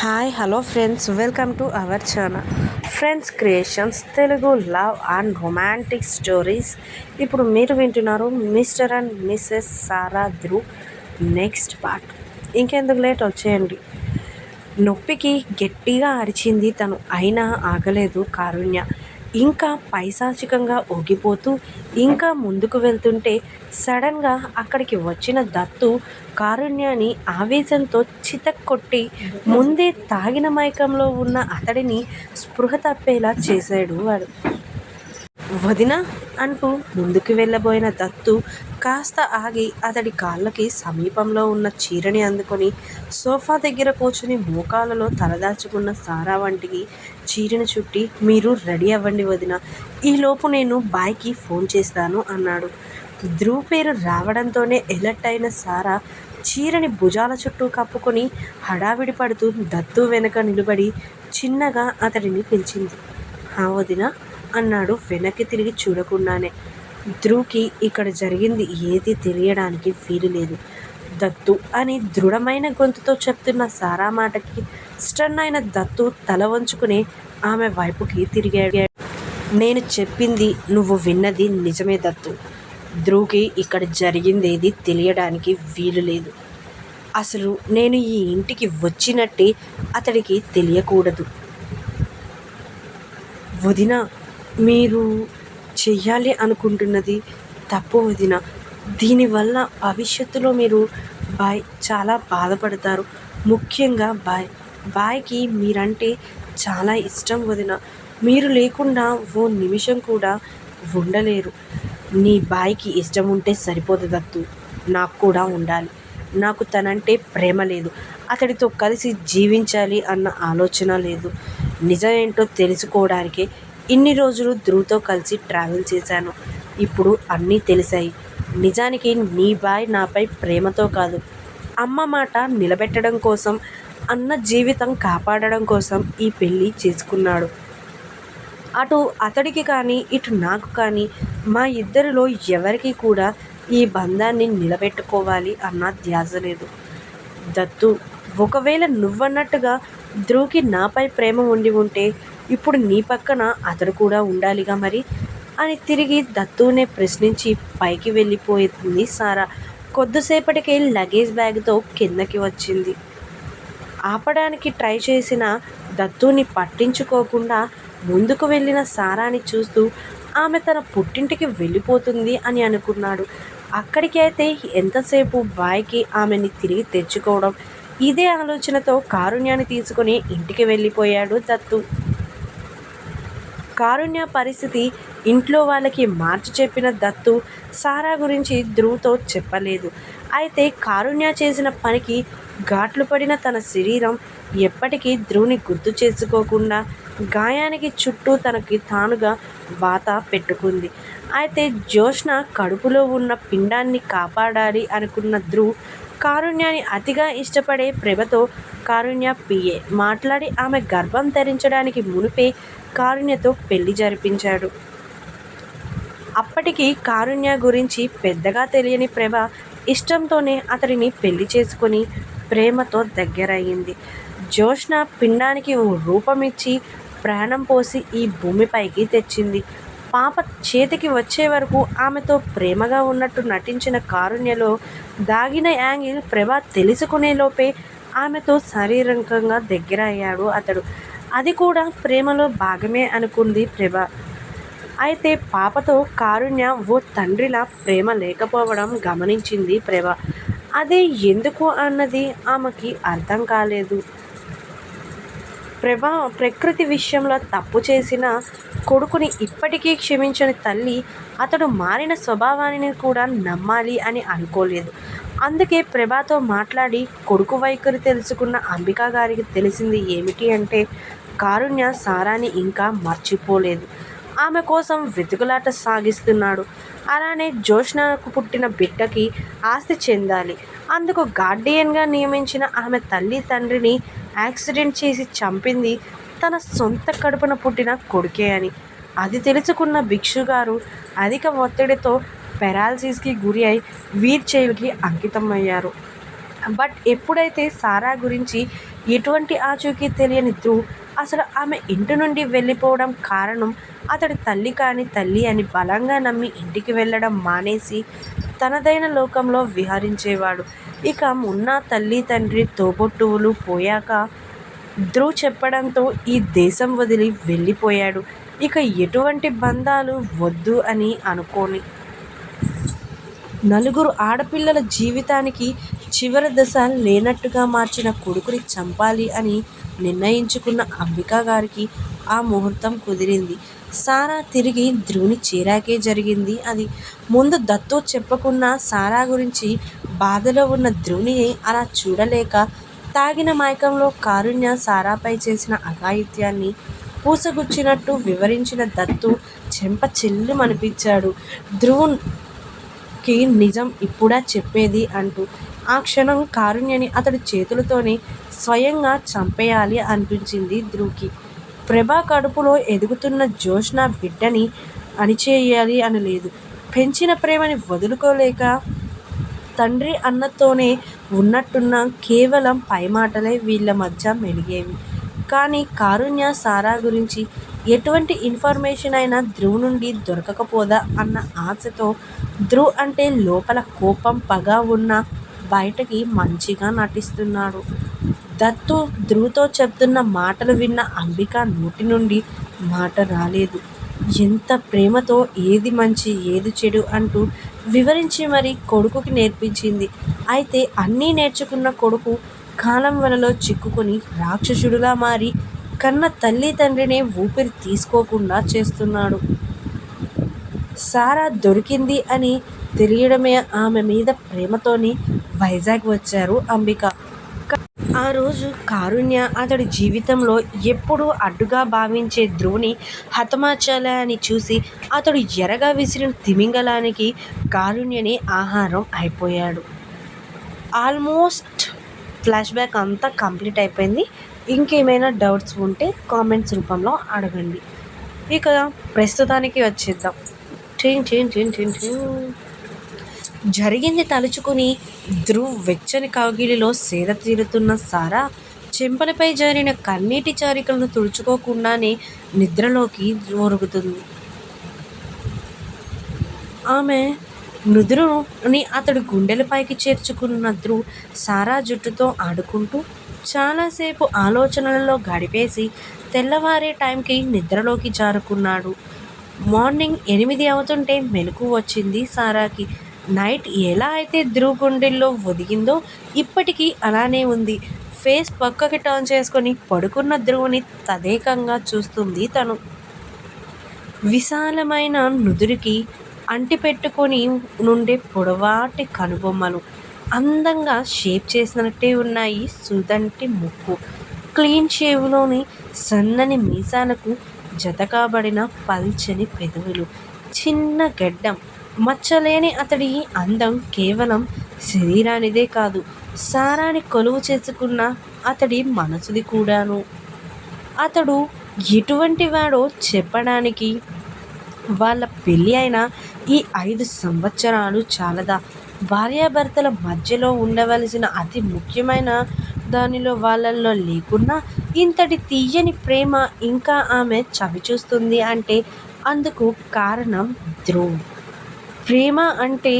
Hi hello friends welcome to our channel friends creations Telugu love and romantic stories ఇప్పుడు మీరు వింటున్నారు Mister and Mrs Sara Dhruv next part ఇంకెందుకు late వచ్చేయండి. నొప్పికి గట్టిగా అరిచింది తను. అయినా ఆగలేదు కారుణ్య. ఇంకా పైశాచికంగా ఊగిపోతూ ఇంకా ముందుకు వెళ్తుంటే సడన్గా అక్కడికి వచ్చిన దత్తు కారుణ్యాన్ని ఆవేశంతో చితక్కొట్టి ముందే తాగిన మైకంలో ఉన్న అతడిని స్పృహ తప్పేలా చేశాడు వాడు. వదిన అంటూ ముందుకు వెళ్ళబోయిన దత్తు కాస్త ఆగి అతడి కాళ్ళకి సమీపంలో ఉన్న చీరని అందుకొని సోఫా దగ్గర కూర్చుని మోకాలలో తలదాచుకున్న సారా వంటికి చీరను చుట్టి మీరు రెడీ అవ్వండి వదిన. ఈలోపు నేను బాయ్కి ఫోన్ చేస్తాను అన్నాడు. ధ్రువ్ పేరు రావడంతోనే ఎలర్ట్ అయిన సారా చీరని భుజాల చుట్టూ కప్పుకొని హడావిడి పడుతూ దత్తు వెనుక నిలబడి చిన్నగా అతడిని పిలిచింది. ఆ వదిన అన్నాడు. వెనక్కి తిరిగి చూడకుండానే ధ్రువ్కి ఇక్కడ జరిగింది ఏది తెలియడానికి వీలు లేదు. దత్తు అని దృఢమైన గొంతుతో చెప్తున్న సారా మాటకి స్టన్ అయిన దత్తు తల వంచుకుని ఆమె వైపుకి తిరిగాడు. నేను చెప్పింది నువ్వు విన్నది నిజమే దత్తు. ధ్రువ్కి ఇక్కడ జరిగిందేది తెలియడానికి వీలు లేదు. అసలు నేను ఈ ఇంటికి వచ్చినట్టే అతడికి తెలియకూడదు. వదిన మీరు చెయ్యాలి అనుకుంటున్నది తప్పు వదిన. దీనివల్ల భవిష్యత్తులో మీరు బాయ్ చాలా బాధపడతారు. ముఖ్యంగా బాయ్. బాయ్కి మీరంటే చాలా ఇష్టం వదిన. మీరు లేకుండా ఓ నిమిషం కూడా ఉండలేరు. నీ బాయ్కి ఇష్టం ఉంటే సరిపోదు దత్తు. నాకు కూడా ఉండాలి. నాకు తనంటే ప్రేమ లేదు. అతడితో కలిసి జీవించాలి అన్న ఆలోచన లేదు. నిజం ఏంటో తెలుసుకోవడానికి ఇన్ని రోజులు ధ్రువ్తో కలిసి ట్రావెల్ చేశాను. ఇప్పుడు అన్నీ తెలిసాయి. నిజానికి నీ బాయ్ నాపై ప్రేమతో కాదు. అమ్మ మాట నిలబెట్టడం కోసం అన్న జీవితం కాపాడడం కోసం ఈ పెళ్ళి చేసుకున్నాడు. అటు అతడికి కానీ ఇటు నాకు కానీ మా ఇద్దరిలో ఎవరికి కూడా ఈ బంధాన్ని నిలబెట్టుకోవాలి అన్న ధ్యాస లేదు. దత్తు ఒకవేళ నువ్వన్నట్టుగా ధ్రువ్కి నాపై ప్రేమ ఉండి ఉంటే ఇప్పుడు నీ పక్కన అతడు కూడా ఉండాలిగా మరి? అని తిరిగి దత్తునే ప్రశ్నించి పైకి వెళ్ళిపోయింది సారా. కొద్దిసేపటికి లగేజ్ బ్యాగ్తో కిందకి వచ్చింది. ఆపడానికి ట్రై చేసిన దత్తుని పట్టించుకోకుండా ముందుకు వెళ్ళిన సారాని చూస్తూ ఆమె తన పుట్టింటికి వెళ్ళిపోతుంది అని అనుకున్నాడు. అక్కడికి అయితే ఎంతసేపు బాయ్కి ఆమెని తిరిగి తెచ్చుకోవడం? ఇదే ఆలోచనతో కారుణ్యాన్ని తీసుకుని ఇంటికి వెళ్ళిపోయాడు దత్తు. కారుణ్య పరిస్థితి ఇంట్లో వాళ్ళకి మార్చి చెప్పిన దత్తు సారా గురించి ధ్రువ్తో చెప్పలేదు. అయితే కారుణ్య చేసిన పనికి ఘాట్లు పడిన తన శరీరం ఎప్పటికీ ధ్రువుని గుర్తు చేసుకోకుండా గాయానికి చుట్టూ తనకి తానుగా వాత పెట్టుకుంది. అయితే జోష్న కడుపులో ఉన్న పిండాన్ని కాపాడాలి అనుకున్న ధ్రువ్ కారుణ్యాన్ని అతిగా ఇష్టపడే ప్రభతో కారుణ్య పిఏ మాట్లాడి ఆమె గర్భం ధరించడానికి మునిపే కారుణ్యతో పెళ్ళి జరిపించాడు. అప్పటికి కారుణ్య గురించి పెద్దగా తెలియని ప్రభ ఇష్టంతోనే అతడిని పెళ్ళి చేసుకొని ప్రేమతో దగ్గరయ్యింది. జోష్న పిండానికి ఓ రూపమిచ్చి ప్రాణం పోసి ఈ భూమిపైకి తెచ్చింది. పాప చేతికి వచ్చే వరకు ఆమెతో ప్రేమగా ఉన్నట్టు నటించిన కారుణ్యలో దాగిన యాంగిల్ ప్రభ తెలుసుకునేలోపే ఆమెతో శారీరకంగా దగ్గర అయ్యాడు అతడు. అది కూడా ప్రేమలో భాగమే అనుకుంది ప్రభ. అయితే పాపతో కారుణ్య ఓ తండ్రిలా ప్రేమ లేకపోవడం గమనించింది ప్రభ. అదే ఎందుకు అన్నది ఆమెకి అర్థం కాలేదు. ప్రభ ప్రకృతి విషయంలో తప్పు చేసిన కొడుకుని ఇప్పటికీ క్షమించని తల్లి అతడు మారిన స్వభావాన్ని కూడా నమ్మాలి అని అనుకోలేదు. అందుకే ప్రభాతో మాట్లాడి కొడుకు వైఖరి తెలుసుకున్న అంబికా గారికి తెలిసింది ఏమిటి అంటే కారుణ్య సారాని ఇంకా మర్చిపోలేదు. ఆమె కోసం వెతుకులాట సాగిస్తున్నాడు. అలానే జోష్నకు పుట్టిన బిడ్డకి ఆస్తి చెందాలి. అందుకు గార్డియన్గా నియమించిన ఆమె తల్లి తండ్రిని యాక్సిడెంట్ చేసి చంపింది తన సొంత కడుపున పుట్టిన కొడుకే అని. అది తెలుసుకున్న భిక్షు గారు అధిక ఒత్తిడితో పెరాలసిస్కి గురి అయి వీర్ చేయుకి అంకితం అయ్యారు బట్ ఎప్పుడైతే సారా గురించి ఎటువంటి ఆచూకీ తెలియని ధ్రువ్ అసలు ఆమె ఇంటి నుండి వెళ్ళిపోవడం కారణం అతడి తల్లి కాని తల్లి అని బలంగా నమ్మి ఇంటికి వెళ్ళడం మానేసి తనదైన లోకంలో విహరించేవాడు. ఇక ఉన్న తల్లి తండ్రి తోబొట్టువులు పోయాక ధ్రువ్ చెప్పడంతో ఈ దేశం వదిలి వెళ్ళిపోయాడు. ఇక ఎటువంటి బంధాలు వద్దు అని అనుకోని నలుగురు ఆడపిల్లల జీవితానికి చివరి దశ లేనట్టుగా మార్చిన కొడుకుని చంపాలి అని నిర్ణయించుకున్న అంబికా గారికి ఆ ముహూర్తం కుదిరింది. సారా తిరిగి ధ్రువుని చేరాకే జరిగింది అది. ముందు దత్తు చెప్పుకున్న సారా గురించి బాధలో ఉన్న ధ్రువుని అలా చూడలేక తాగిన మైకంలో కారుణ్య సారాపై చేసిన అఘాయిత్యాన్ని పూసగుచ్చినట్టు వివరించిన దత్తు చెంప చెల్లుమనిపించాడు. ధ్రువు నిజం ఇప్పుడా చెప్పేది అంటూ ఆ క్షణం కారుణ్యని అతడి చేతులతోనే స్వయంగా చంపేయాలి అనిపించింది ధ్రువ్కి. ప్రభా కడుపులో ఎదుగుతున్న జోష్న బిడ్డని అణిచేయాలి అని లేదు. పెంచిన ప్రేమని వదులుకోలేక తండ్రి అన్నతోనే ఉన్నట్టున్న కేవలం పైమాటలే వీళ్ళ మధ్య మెలిగేవి. కానీ కారుణ్య సారా గురించి ఎటువంటి ఇన్ఫర్మేషన్ అయినా ధ్రువ్ నుండి దొరకకపోదా అన్న ఆశతో ధ్రువ్ అంటే లోపల కోపం పగ ఉన్నా బయటకి మంచిగా నటిస్తున్నాడు. దత్తు ధ్రువ్తో చెప్తున్న మాటలు విన్న అంబిక నోటి నుండి మాట రాలేదు. ఎంత ప్రేమతో ఏది మంచి ఏది చెడు అంటూ వివరించి మరి కొడుకుకి నేర్పించింది. అయితే అన్నీ నేర్చుకున్న కొడుకు కాలం వలలో చిక్కుకొని రాక్షసుడులా మారి కన్న తల్లి తండ్రినే ఊపిరి తీసుకోకుండా చేస్తున్నాడు. సారా దొరికింది అని తెలియడమే ఆమె మీద ప్రేమతోని వైజాగ్ వచ్చారు అంబిక. ఆ రోజు కారుణ్య అతడి జీవితంలో ఎప్పుడూ అడ్డుగా భావించే ధ్రువుని హతమార్చాలి అని చూసి అతడు ఎరగా విసిరిన తిమింగలానికి కారుణ్యని ఆహారం అయిపోయాడు. ఆల్మోస్ట్ ఫ్లాష్ బ్యాక్ అంతా కంప్లీట్ అయిపోయింది. ఇంకేమైనా డౌట్స్ ఉంటే కామెంట్స్ రూపంలో అడగండి. ఇక ప్రస్తుతానికి వచ్చేద్దాం. టిన్ టిన్ టిన్ టిన్ టిన్. జరిగింది తలుచుకుని ధ్రువ్ వెచ్చని కౌగిలిలో సేద తీరుతున్న సారా చెంపలపై జారిన కన్నీటి చారికలను తుడుచుకోకుండానే నిద్రలోకి జోరుగుతుంది ఆమె నుదురుని అతడు గుండెలపైకి చేర్చుకున్న ధ్రువ్ సారా జుట్టుతో ఆడుకుంటూ చాలాసేపు ఆలోచనలలో గడిపేసి తెల్లవారే టైంకి నిద్రలోకి జారుకున్నాడు. మార్నింగ్ ఎనిమిది అవుతుంటే మెలకు వచ్చింది సారాకి. నైట్ ఎలా అయితే ధ్రువ్ గుండెల్లో ఒదిగిందో ఇప్పటికీ అలానే ఉంది. ఫేస్ పక్కకి టర్న్ చేసుకొని పడుకున్న ధ్రువుని తదేకంగా చూస్తుంది తను. విశాలమైన నుదురికి అంటిపెట్టుకొని నుండే పొడవాటి కనుబొమ్మలు అందంగా షేప్ చేసినట్టే ఉన్నాయి సుదంటి ముక్కు. క్లీన్ షేవ్లోని సన్నని మీసాలకు జతకాబడిన పల్చని పెదవులు. చిన్న గడ్డం మచ్చలేని అతడి అందం కేవలం శరీరానిదే కాదు సారాన్ని కొలువు చేసుకున్న అతడి మనసుది కూడాను. అతడు ఎటువంటి వాడో చెప్పడానికి వాళ్ళ పెళ్ళి అయిన ఈ ఐదు సంవత్సరాలు చాలదా? భార్యాభర్తల మధ్యలో ఉండవలసిన అతి ముఖ్యమైన దానిలో వాళ్ళల్లో లేకున్నా ఇంతటి తీయని ప్రేమ ఇంకా ఆమె చవిచూస్తుంది అంటే అందుకు కారణం ధ్రువ్ ప్రేమ అంటే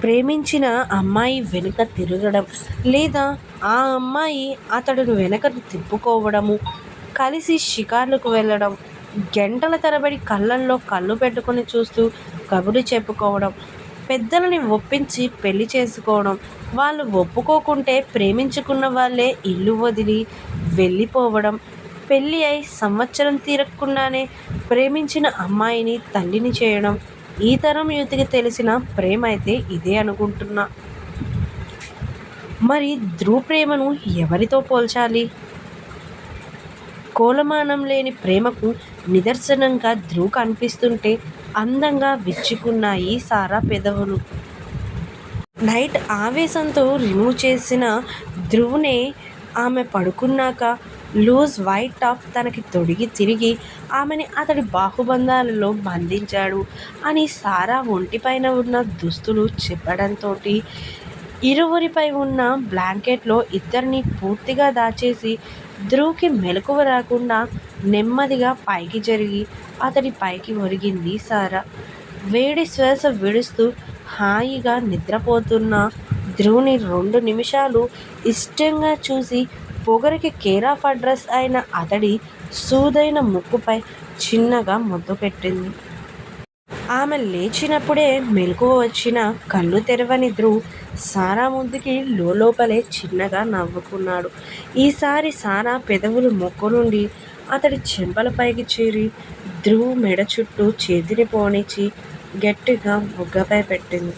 ప్రేమించిన అమ్మాయి వెనుక తిరగడం లేదా ఆ అమ్మాయి అతడును వెనక తిప్పుకోవడము కలిసి షికార్లకు వెళ్ళడం గంటల తరబడి కళ్ళల్లో కళ్ళు పెట్టుకొని చూస్తూ కబురు చెప్పుకోవడం పెద్దలని ఒప్పించి పెళ్ళి చేసుకోవడం వాళ్ళు ఒప్పుకోకుంటే ప్రేమించుకున్న వాళ్ళే ఇల్లు వదిలి వెళ్ళిపోవడం పెళ్ళి అయి సంవత్సరం తీరకుండానే ప్రేమించిన అమ్మాయిని తల్లిని చేయడం. ఈ తరం యువతికి తెలిసిన ప్రేమ అయితే ఇదే అనుకుంటున్నా. మరి ధ్రువ ప్రేమను ఎవరితో పోల్చాలి? కోలమానం లేని ప్రేమకు నిదర్శనంగా ధ్రువ కనిపిస్తుంటే అందంగా విచ్చుకున్నాయి సారా పెదవులు. నైట్ ఆవేశంతో రిమూవ్ చేసిన ధ్రువునే ఆమె పడుకున్నాక లూజ్ వైట్ టాప్ తనకి తొడిగి తిరిగి ఆమెని అతడి బాహుబంధాలలో బంధించాడు అని సారా ఒంటిపైన ఉన్న దుస్తులు చెప్పడంతో ఇరువురిపై ఉన్న బ్లాంకెట్లో ఇద్దరిని పూర్తిగా దాచేసి ధ్రువ్కి మెలకువ రాకుండా నెమ్మదిగా పైకి జరిగి అతడి పైకి ఒరిగింది సారా. వేడి శ్వాస విడుస్తూ హాయిగా నిద్రపోతున్న ధ్రువుని రెండు నిమిషాలు ఇష్టంగా చూసి పొగరికి కేర్ ఆఫ్ అడ్రస్ అయిన అతడి సూదైన ముక్కుపై చిన్నగా ముద్దు పెట్టింది. ఆమె లేచినప్పుడే మెలకువ వచ్చిన కళ్ళు తెరవని ధ్రువ్ సారా ముందుకి లోపలే చిన్నగా నవ్వుకున్నాడు. ఈసారి సారా పెదవులు మొక్కు నుండి అతడి చెంపలపైకి చేరి ధ్రువ్ మెడ చుట్టూ చేతిని పోనిచ్చి గట్టిగా బుగ్గపై పెట్టింది.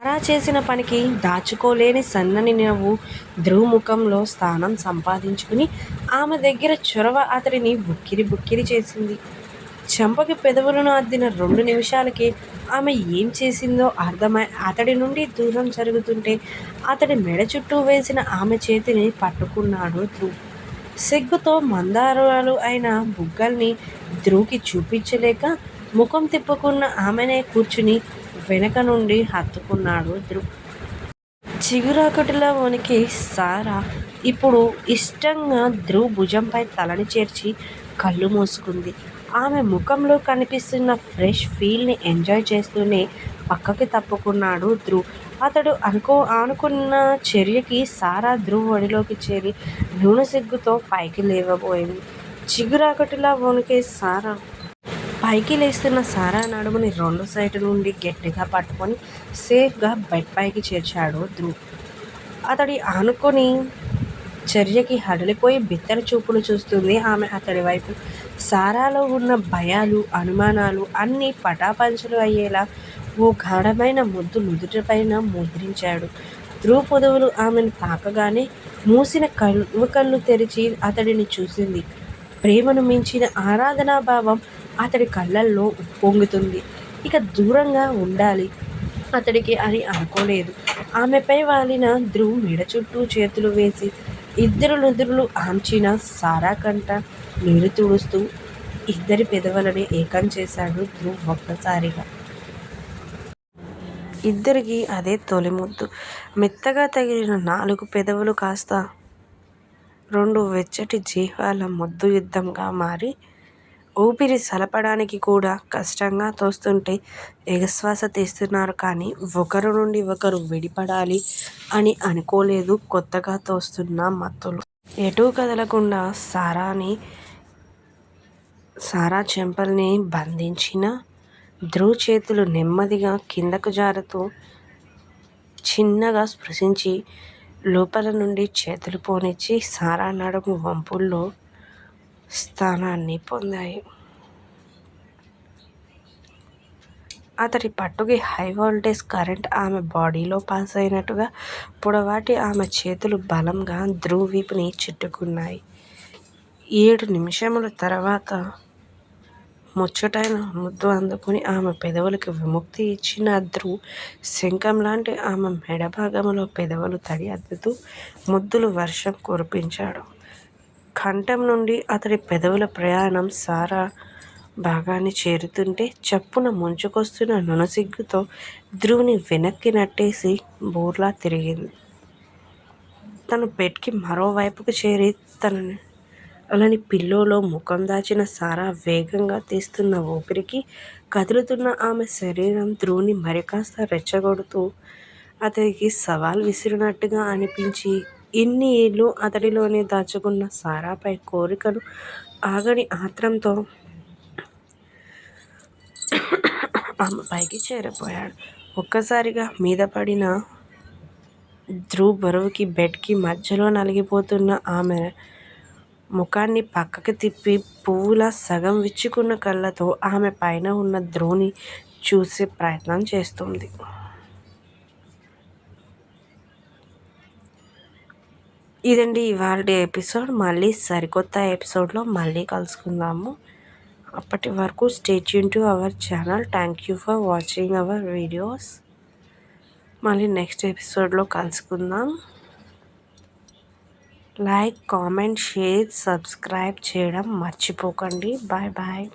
సారా చేసిన పనికి దాచుకోలేని సన్నని నవ్వు ధ్రువ్ ముఖంలో స్థానం సంపాదించుకుని ఆమె దగ్గర చొరవ అతడిని బుక్కిరి బుక్కిరి చేసింది. చెంపకి పెదవులను అద్దిన రెండు నిమిషాలకి ఆమె ఏం చేసిందో అర్థమై అతడి నుండి దూరం జరుగుతుంటే అతడి మెడ చుట్టూ వేసిన ఆమె చేతిని పట్టుకున్నాడు ధ్రువ్. సిగ్గుతో మందారాలు అయిన బుగ్గల్ని ధ్రువుకి చూపించలేక ముఖం తిప్పుకున్న ఆమెనే కూర్చుని వెనక నుండి హత్తుకున్నాడు ధ్రువ్ చిగురాకటిలో వనికి సారా ఇప్పుడు ఇష్టంగా ధ్రువ్ భుజంపై తలని చేర్చి కళ్ళు మూసుకుంది. ఆమె ముఖంలో కనిపిస్తున్న ఫ్రెష్ ఫీల్ని ఎంజాయ్ చేస్తూనే పక్కకి తప్పుకున్నాడు ధ్రువ్. అతడు అనుకో అనుకున్న చర్యకి సారా ధ్రువ్ ఒడిలోకి చేరి నూనె సిగ్గుతో పైకి లేవబోయింది. చిగురాకటిలా వణికే సారా పైకి లేస్తున్న సారా నడుముని రెండు సైడ్ నుండి గట్టిగా పట్టుకొని సేఫ్గా బెడ్ పైకి చేర్చాడు ధ్రువ్. అతడి ఆనుకొని చర్యకి హడలిపోయి బిత్తర చూపులు చూస్తుంది ఆమె అతడి వైపు. సారాలో ఉన్న భయాలు అనుమానాలు అన్నీ పటాపంచలు అయ్యేలా ఓ గాఢమైన ముద్దు నుదుటిపైన ముద్రించాడు. ధ్రువ పొదవులు ఆమెను తాకగానే మూసిన కళ్ళు కళ్ళు తెరిచి అతడిని చూసింది. ప్రేమను మించిన ఆరాధనా భావం అతడి కళ్ళల్లో ఉప్పొంగుతుంది. ఇక దూరంగా ఉండాలి. అతడికి అని అనుకోలేదు. ఆమెపై వాలిన ధ్రువ్ మెడ చుట్టూ చేతులు వేసి ఇద్దరు నుదురులు ఆంచిన సారా కంట నీరు తుడుస్తూ ఇద్దరి పెదవులని ఏకం చేశాడు ధ్రువ్ ఒక్కసారిగా. ఇద్దరికి అదే తొలి ముద్దు. మెత్తగా తగిలిన నాలుగు పెదవులు కాస్త రెండు వెచ్చటి జీవాల ముద్దు యుద్ధంగా మారి ఊపిరి సలపడానికి కూడా కష్టంగా తోస్తుంటే ఎగశ్వాస తీస్తున్నారు. కానీ ఒకరు నుండి ఒకరు విడిపడాలి అని అనుకోలేదు. కొత్తగా తోస్తున్న మత్తులు. ఎటూ కదలకుండా సారాని సారా చెంపల్ని బంధించిన ధ్రువ్ చేతులు నెమ్మదిగా కిందకు జారుతూ చిన్నగా స్పృశించి లోపల నుండి చేతులు పోనిచ్చి సారా నడుము వంపుల్లో స్థానాన్ని పొందాయి. అతడి పట్టుకి హై వోల్టేజ్ కరెంట్ ఆమె బాడీలో పాస్ అయినట్టుగా పొడవాటి ఆమె చేతులు బలంగా ధ్రువ్ వీపుని చుట్టుకున్నాయి. ఏడు నిమిషముల తర్వాత ముచ్చటైన ముద్దు అందుకుని ఆమె పెదవులకు విముక్తి ఇచ్చిన ధ్రువ్ శంఖం లాంటి ఆమె మెడ భాగంలో పెదవులు తడి అద్దుతూ ముద్దులు వర్షం కురిపించాడు. కంఠం నుండి అతడి పెదవుల ప్రయాణం సారా భాగాన్ని చేరుతుంటే చప్పున ముంచుకొస్తున్న నునసిగ్గుతో ధ్రువుని వెనక్కి నట్టేసి బోర్లా తిరిగింది. తను బెడ్కి మరోవైపుకు చేరి తనని అలాని పిల్లోలో ముఖం దాచిన సారా వేగంగా తీస్తున్న ఊపిరికి కదులుతున్న ఆమె శరీరం ధ్రువుని మరికాస్త రెచ్చగొడుతూ అతడికి సవాల్ విసిరినట్టుగా అనిపించి ఇన్ని ఏళ్ళు అతడిలోనే దాచుకున్న సారాపై కోరికను ఆగని ఆత్రంతో ఆమె పైకి చేరిపోయాడు. ఒక్కసారిగా మీద పడిన ధ్రువ్ బరువుకి బెడ్కి మధ్యలో నలిగిపోతున్న ఆమె ముఖాన్ని పక్కకి తిప్పి పువ్వులా సగం విచ్చుకున్న కళ్ళతో ఆమె పైన ఉన్న ధ్రువుని చూసే ప్రయత్నం చేస్తుంది. ఇదండి ఇవాళ ఎపిసోడ్. మళ్ళీ సరికొత్త ఎపిసోడ్లో మళ్ళీ కలుసుకుందాము. అప్పటి వరకు stay tuned to our channel thank you for watching our videos మళ్ళీ నెక్స్ట్ ఎపిసోడ్లో కలుసుకుందాం. లైక్ కామెంట్ షేర్ సబ్స్క్రైబ్ చేయడం మర్చిపోకండి. Bye bye